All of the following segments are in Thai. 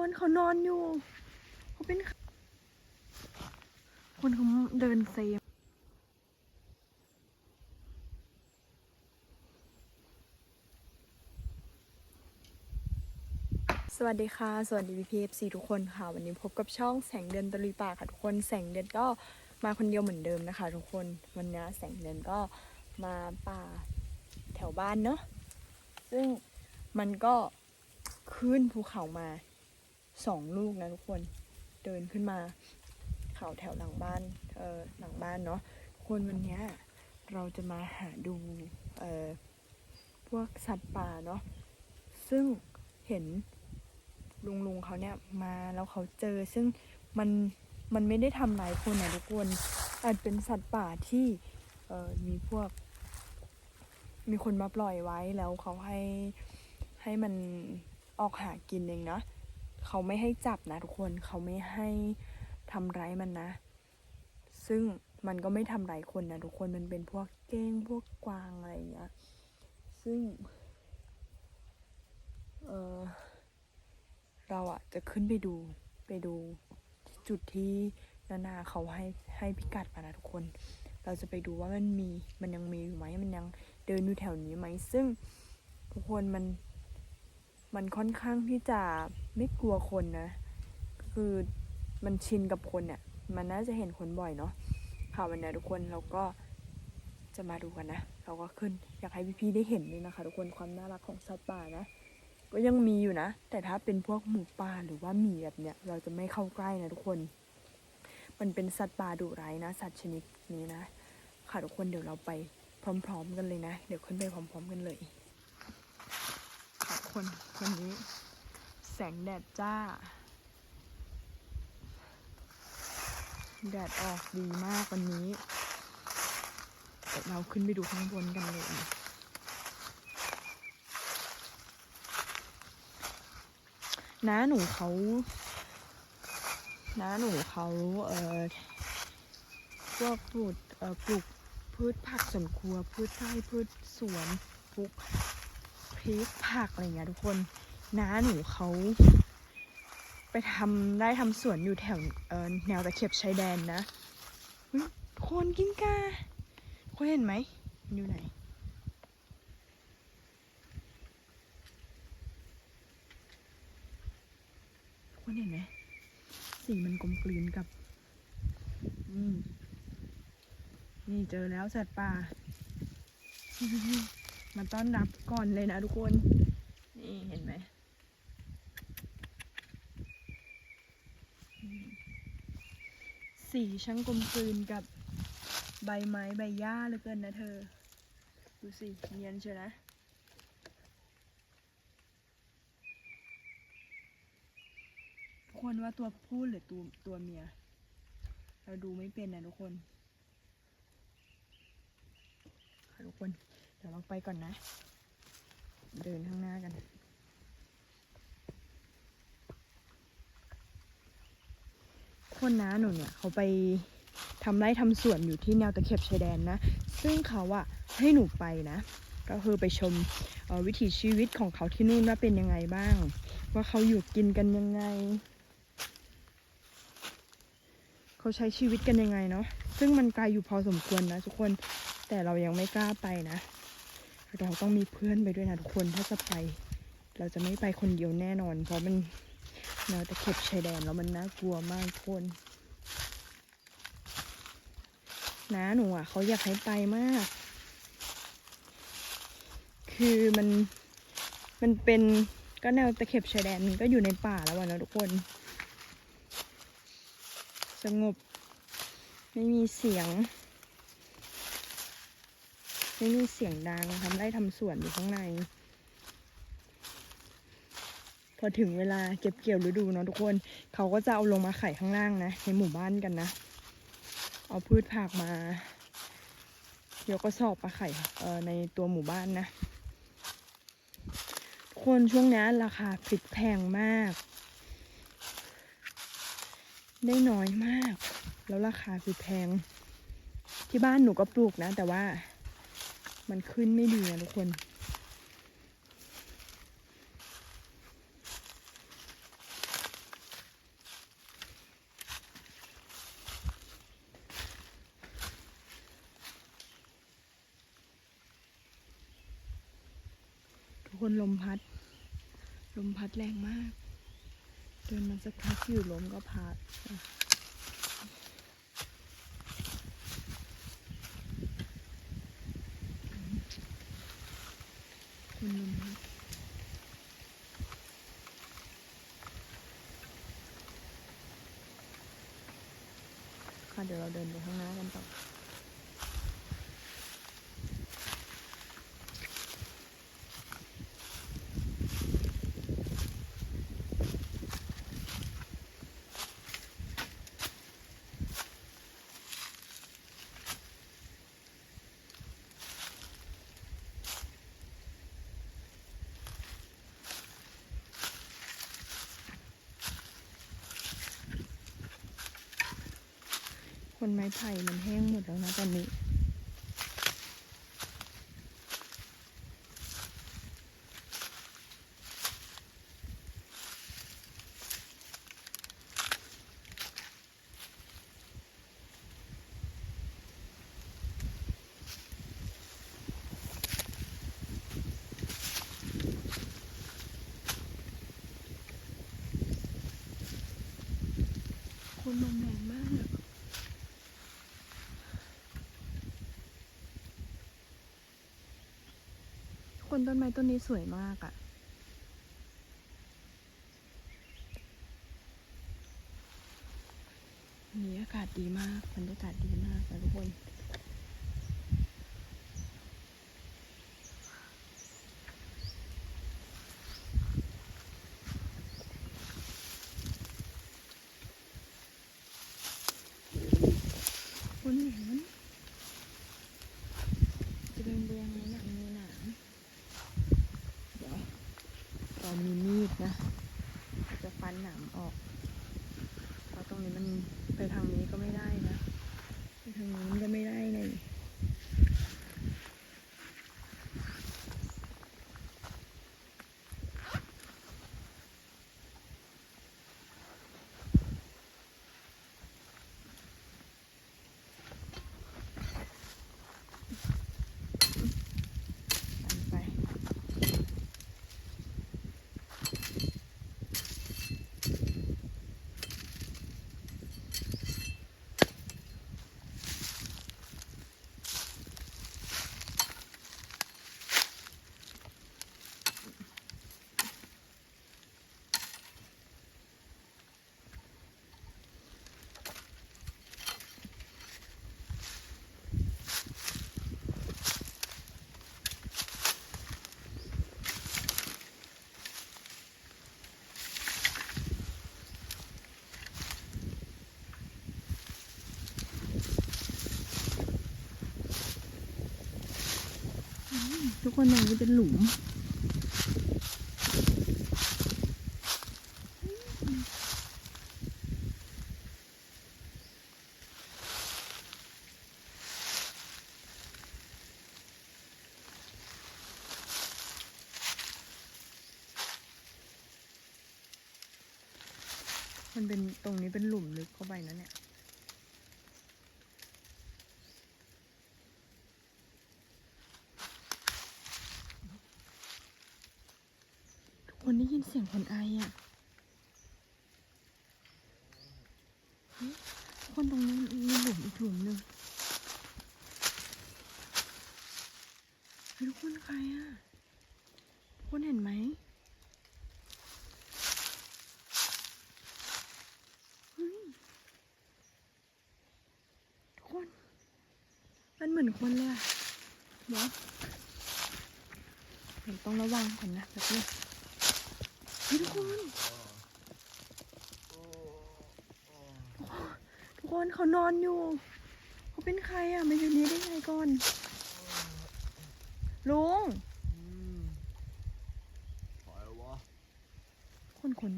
คนเขานอนอยู่ เขาเป็น คนเขาเดินเซมสวัสดีค่ะ สวัสดีพีพีเอฟซีทุกคนค่ะ วันนี้พบกับช่องแสงเดือนตะลุยป่าค่ะทุกคน แสงเดือนก็มาคนเดียวเหมือนเดิมนะคะ ทุกคน วันนี้แสงเดือนก็มาป่าแถวบ้านเนาะ ซึ่งมันก็ขึ้นภูเขามา สองลูกนะทุกคนเดินขึ้นมาเขาแถวหลังบ้านเออหลังบ้านเนาะคนวันนี้เราจะมาหาดูเออพวกสัตว์ป่าเนาะซึ่งเห็นลุงลุงเขาเนี่ยมาแล้วเขาเจอ ซึ่งมันมันไม่ได้ทำร้ายคนนะทุกคนอาจเป็นสัตว์ป่าที่เออมีพวก มีคนมาปล่อยไว้แล้วเขาให้ให้มันออกหากินเองเนาะ เขาไม่ให้จับนะทุกคนเขาไม่ให้ทำร้ายมันนะ ซึ่งมันก็ไม่ทำร้ายคนนะทุกคนมันเป็นพวกเก้งพวกกวางอะไรอย่างเงี้ยซึ่งเออเราอะจะขึ้นไปดูไปดูจุดที่นานาเขาให้ให้พิกัดมานะทุกคน เราจะไปดูว่ามันมีมันยังมีอยู่ไหมมันยังเดินอยู่แถวนี้ไหมซึ่งทุกคนมัน มันค่อนข้างที่จะไม่กลัวคนนะ คือมันชินกับคนเนี่ย มันน่าจะเห็นคนบ่อยเนาะ ค่ะวันนี้ทุกคนเราก็จะมาดูกันนะ เราก็ขึ้นอยากให้พี่ๆได้เห็นเลยนะคะ ทุกคนความน่ารักของสัตว์ป่านะ ก็ยังมีอยู่นะ แต่ถ้าเป็นพวกหมูป่าหรือว่าหมีแบบเนี้ย เราจะไม่เข้าใกล้นะทุกคน มันเป็นสัตว์ป่าดุร้ายนะ สัตว์ชนิดนี้นะ ค่ะทุกคนเดี๋ยวเราไปพร้อม ๆ กันเลยนะ เดี๋ยวขึ้นไปพร้อม ๆ กันเลย คนวันนี้ แสงแดดจ้า แดดออกดีมากวันนี้เดี๋ยวเราขึ้นไปดูข้างบนกันเลยนะน้าหนูเขาน้าหนูเขาเอ่อพวกปลูกเอ่อปลูกพืชผักสวนครัว พืชไร่พืชสวนปลูก พริกผักอะไรเงี้ยทุกคนน้าหนูเขาไปทำได้ทำสวนอยู่แถวเออแนวตะเข็บชายแดนนะโคนกิ้งกาคนเห็นไหมมันอยู่ไหนคนเห็นไหมสีมันกลมกลืนกับอืมนี่เจอแล้วสัตว์ป่า มาต้อนรับก่อนเลยนะทุกคน นี่เห็นไหมสีช่างกลมกลืนกับใบไม้ใบหญ้าเหลือเกินนะเธอ ดูสิเนียนเชียวนะควรว่าตัวผู้หรือตัวตัวเมีย เราดูไม่เป็นนะทุกคนค่ะทุกคน ดี๋ยวเราไปก่อนนะ เดินข้างหน้ากันคนน้าหนูเนี่ยเขาไปทำไร่ทำสวนอยู่ที่แนวตะเข็บชายแดนนะ ซึ่งเขาอะให้หนูไปนะ ก็คือไปชมวิถีชีวิตของเขาที่นู่นว่าเป็นยังไงบ้าง ว่าเขาอยู่กินกันยังไง เขาใช้ชีวิตกันยังไงเนาะซึ่งมันไกลอยู่พอสมควรนะทุกคนแต่เรายังไม่กล้าไปนะ เราต้องมีเพื่อนไปด้วยนะทุกคนถ้าจะไป เราจะไม่ไปคนเดียวแน่นอน เพราะมันแนวตะเข็บชายแดนแล้วมันน่ากลัวมากทุกคนนะหนูอะเขาอยากให้ไปมาก คือมันมันเป็นก็แนวตะเข็บชายแดนมันก็อยู่ในป่าแล้วอะนะทุกคน สงบ ไม่มีเสียง ไม่มีเสียงดังทำไร่ทำสวนอยู่ข้างใน พอถึงเวลาเก็บเกี่ยวฤดูเนาะทุกคน เขาก็จะเอาลงมาไข่ข้างล่างนะ ในหมู่บ้านกันนะ เอาพืชผักมาเดี๋ยวก็สอบมาไข่เอ่อในตัวหมู่บ้านนะ ทุกคนช่วงนี้ราคาพริกแพงมาก ได้น้อยมาก แล้วราคาคือแพงที่บ้านหนูก็ปลูกนะ แต่ว่า มันขึ้นไม่ดีนะทุกคน ทุกคนลมพัด ลมพัดแรงมากจนมาสักพักอยู่ลมก็พัด คนลมพัดค่ะเดี๋ยวเราเดินไปข้างหน้ากันต่อ นไม้ไผ่มันแห้งหมดแล้วนะตอนนี้ลมแรงมาก คนต้นไม้ต้นนี้สวยมากอะ่ะ นี่อากาศดีมากบรรยากาศดีมากนะทุกคนหนามจะเดินไปยังไงหนังมีหนามเดี๋ยว เรามีมีดนะ จะฟันหนามออกเพราะตรงนี้มันไปทางนี้ก็ไม่ได้นะไปทางนี้มันก็ไม่ได้เลยฟันไป ทุก คนตรงนี้เป็นหลุม มันเป็นตรงนี้เป็นหลุมลึกเข้าไปนะเนี่ย ทุกคนได้ยินเสียงคนไออะคนตรงนี้มีหลุมอีกหลุมหนึ่งเฮ้ยทุกคนใครอะคนเห็นไหมเฮ้ยทุกคน มันเหมือนคนเลยอะเดี๋ยวเดี๋ยวต้องระวังก่อนนะแบบนี้เฮ้ยทุกคน ทุกคน เขานอนอยู่ เขาเป็นใครอะมาอยู่นี้ได้ไงก่อน ลุงคนคน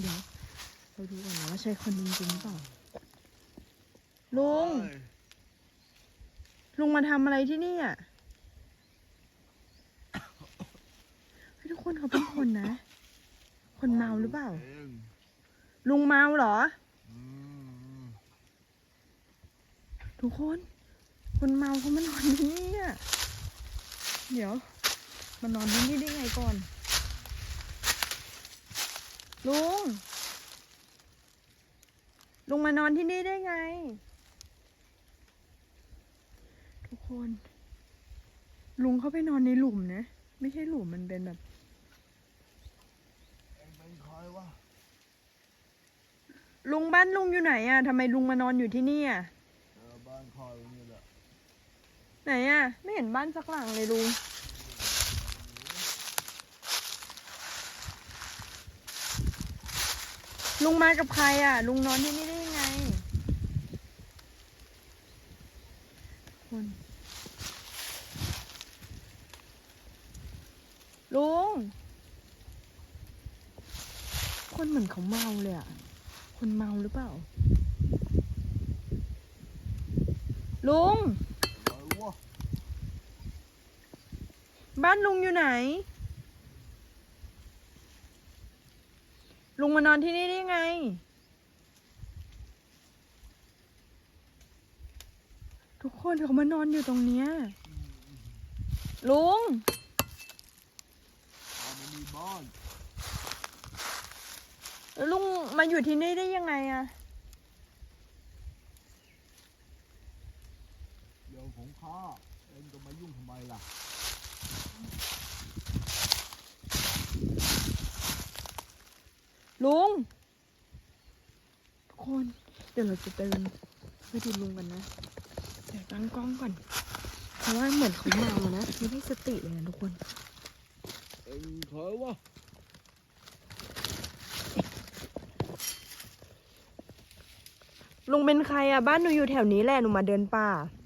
เดี๋ยวเราดูก่อนนะว่าใช่คนจริงๆหรือเปล่า ลุง ลุงมาทำอะไรที่นี่อะทุกคนเขาเป็นคนนะ คนเมาหรือเปล่า ลุงเมาเหรอ อืม ทุกคน คนเมาเขามานอนที่นี่อะเดี๋ยวมานอนที่นี่ได้ไงก่อน ลุง ลุงมานอนที่นี่ได้ไง ทุกคน ลุงเข้าไปนอนในหลุมนะ ไม่ใช่หลุมมันเป็นแบบลุงบ้านลุงอยู่ไหนอะทำไมลุงมานอนอยู่ที่นี่อะ เออบ้านคอยนี่แหละไหนอะไม่เห็นบ้านสักหลังเลยลุงลุงมากับใครอะลุงนอนที่นี่ได้ยังไงคนลุง คนเหมือนเขาเมาเลยอะคนเมาหรือเปล่า ลุง บ้านลุงอยู่ไหน ลุงมานอนที่นี่ได้ไง ทุกคนเขามานอนอยู่ตรงเนี้ยลุงแล้วลุงมาอยู่ที่นี่ได้ยังไงอะ เรื่องของข้าเอ็งจะมายุ่งทำไมล่ะ ลุง ทุกคน เดี๋ยวเราจะเดินไปดูลุงกันนะ เดี๋ยวตั้งกล้องก่อน เพราะว่าเหมือนเขาเมานะ ไม่ได้สติเลยนะทุกคน เอ็งใครวะลุงเป็นใครอะบ้านหนูอยู่แถวนี้แหละ หนูมาเดินป่าอืม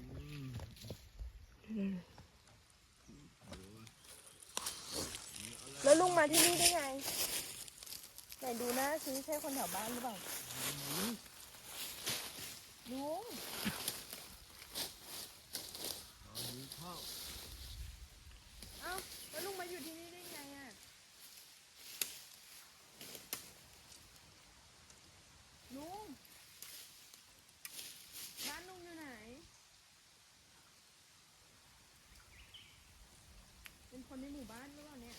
แล้วลุงมาที่นี่ได้ไง ไหนดูนะซื้อใช่คนแถวบ้านหรือเปล่าลุง เอาหิวข้าว เอ้า แล้วลุงมาอยู่ที่นี่ได้ไงอะลุง บ้านลุงอยู่ไหน เป็น คนในหมู่บ้านหรือเปล่าเนี่ย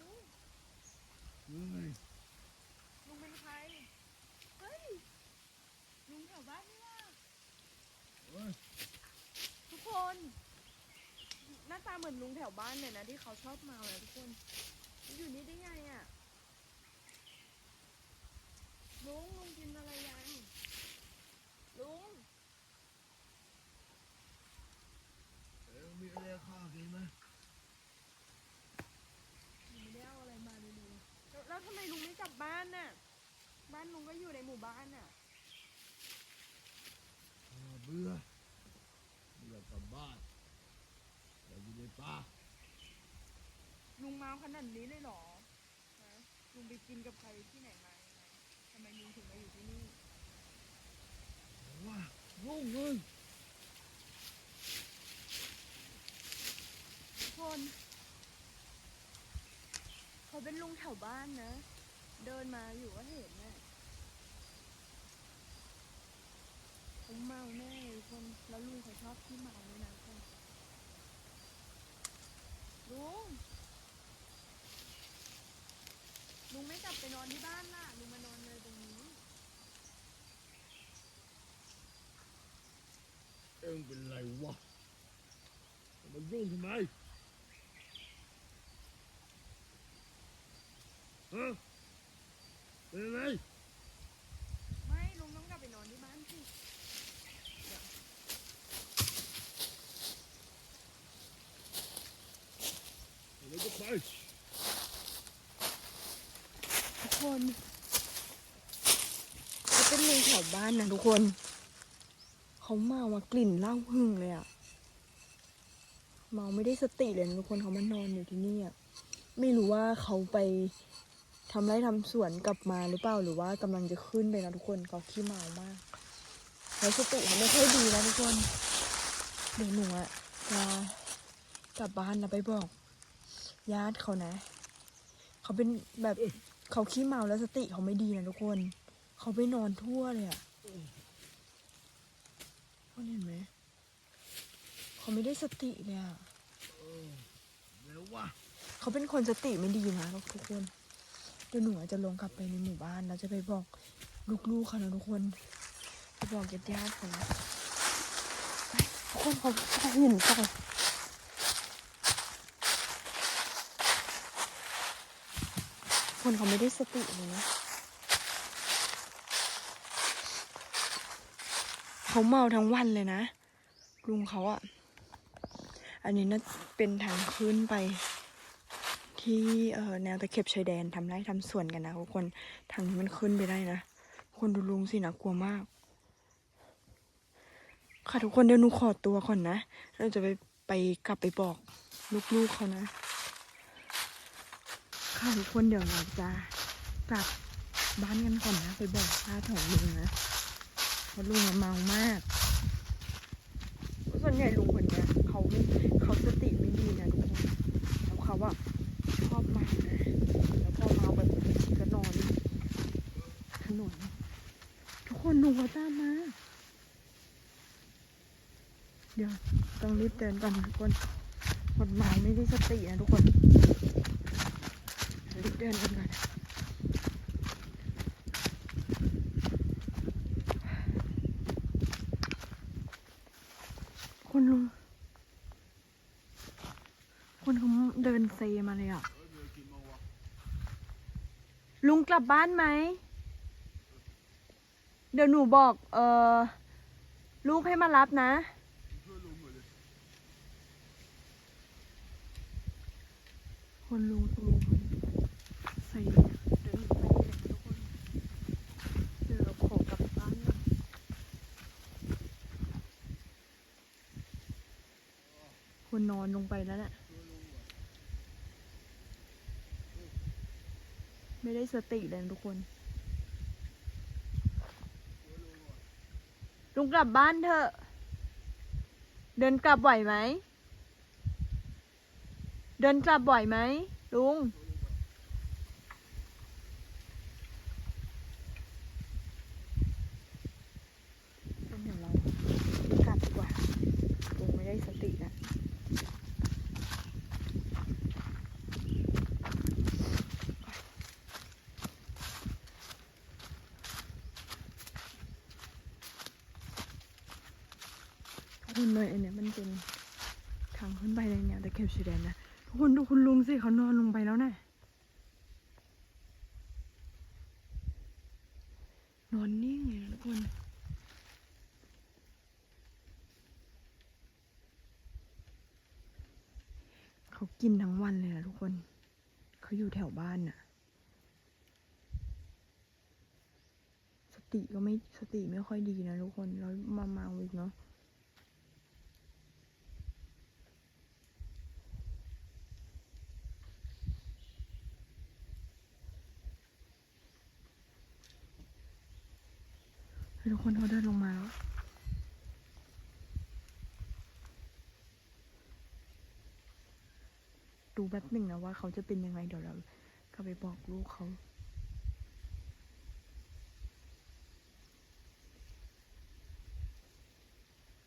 ลุงเฮ้ยลุงเป็นใคร เฮ้ย ลุงแถวบ้านนี่ว่าเฮ้ยทุกคน หน้าตาเหมือนลุงแถวบ้านเลยนะที่เขาชอบเมานะทุกคน อยู่นี่ได้ไงอะ่ะ ลุงลุงกินอะไรยัง ลุง เอ็ง มีอะไรข้ากินไหมลุงไม่ได้เอาอะไรมาเลยลุงแล้วแล้วทำไมลุงไม่กลับบ้านน่ะ บ้านลุงก็อยู่ในหมู่บ้านน่ะข้าเบื่อไม่อยากกลับบ้านอยากอยู่ในป่าลุงเมาขนาดนี้เลยเหรอฮะลุงไปกินกับใครที่ไหนมายังไงทำไมลุงถึงมาอยู่ที่นี่ว้าลุงเอ้ย ทุก คน เขาเป็นลุงแถวบ้านนะ เดินมาอยู่ก็เห็นน่ะผมเมาแน่คน แล้วลุงเขาชอบที่เมาเลยนะคนลุง ลุงไม่กลับไปนอนที่บ้านล่ะ ลุงมานอนเลยตรงนี้ เอ็งเป็นไรวะจะมายุ่งทำไม ฮะเป็นอะไรไม่ลุงต้องกลับไปนอนที่บ้านสิเดี๋ยวจะไปทุกคนเขาเป็นลุงแถวบ้านนะทุกคน เขาเมามากลิ่นเหล้าหึงเลยอะเมาไม่ได้สติเลยนะทุกคนเขามานอนอยู่ที่นี่อะไม่รู้ว่าเขาไป ทำไร่ทำสวนกลับมาหรือเปล่าหรือว่ากำลังจะขึ้นไปนะทุกคนเขาขี้เมามากแล้วสติเขาไม่ค่อยดีนะทุกคนเดี๋ยวหนูอะจะกลับบ้านแล้วไปบอกญาติเขานะ เขาเป็นแบบเขาขี้เมาแล้วสติเขาไม่ดีนะทุกคน เขาไปนอนทั่วเลยอะคนเห็นไหมเขาไม่ได้สติเลยอะอเร็วว่ะเขาเป็นคนสติไม่ดีนะทุกคน เดี๋ยวหนูอาจจะลงกลับไปในหมู่บ้านแล้วจะไปบอกลูกๆเขานะทุกคนไปบอกญาติๆเขานะไปทุกคนเขาเขาเห็นเขาคนเขาไม่ได้สติเลยนะเขาเมาทั้งวันเลยนะลุงเขาอะอันนี้น่าเป็นทางขึ้นไป ที่เแนวตะเข็บชายแดนทำไร่ทำสวนกันนะทุกคนทางนี้มันขึ้นไปได้นะคนดูลุงสินะกลัวมาก ค่ะทุกคนเดี๋ยวหนูขอตัวก่อนนะเราจะไปไปกลับไปบอกลูกๆเขานะ ค่ะทุกคนเดี๋ยวเราจะกลับบ้านกันก่อนนะ ไปบอกญาติของลุงนะเพราะลุงเมามาก ส่วนใหญ่ลุงคนเนี้ยเขาเขาสติไม่ดีนะทุกคนแล้วเขาอะช อบมานะแล้วพอมาแบบก็นอนถนนทุกคนลุงเขาตามมา เดี๋ยวต้องรีบเดินก่อนทุกคนหมดเมาไม่ได้สตินะทุกคนรีบเดินกันก่อนคุณลุงคุณเขาเดินเซมาเลยอะ เออเดี๋ยวกินมาวะ ลุงกลับบ้านไหม เดี๋ยวหนูบอก เออลูกให้มารับนะ คนลุงลุงใส่เดินใส่เลยนะทุกคน เดี๋ยวเราขอกลับบ้านก่อนคนนอนลงไปแล้วน่ะช่วยลุงหน่อย ไม่ได้สติเลยทุกคน ลุงกลับบ้านเถอะ เดินกลับบ่อยไหม เดินกลับบ่อยไหมลุง งั้นเดี๋ยวเรากลับดีกว่าลุงไม่ได้สตินะ คุณเลยอันเนี้ยมันเป็นทางขึ้นไปในแนวตะเข็บชายแดนนะทุกคนดูคุณลุงสิเขานอนลงไปแล้วนะนอนนิ่งเลยทุกคนเขากินทั้งวันเลยนะทุกคน เขาอยู่แถวบ้านน่ะ สติก็ไม่สติไม่ค่อยดีนะทุกคนแล้วมามาอีกเนาะ ทุกคนเขาเดินลงมาแล้วดูแป๊บหนึ่งนะว่าเขาจะเป็นยังไงเดี๋ยวเราก็ไปบอกลูกเขา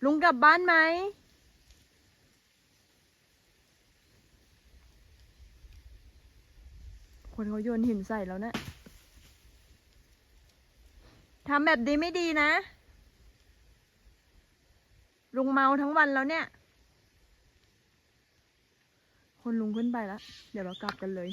ลุงกลับบ้านไหม คนเขาโยนหินใส่แล้วนะ ทำแบบนี้ไม่ดีนะ ลุงเมาทั้งวันแล้วเนี่ย คนลุงขึ้นไปแล้ว เดี๋ยวเรากลับกันเลย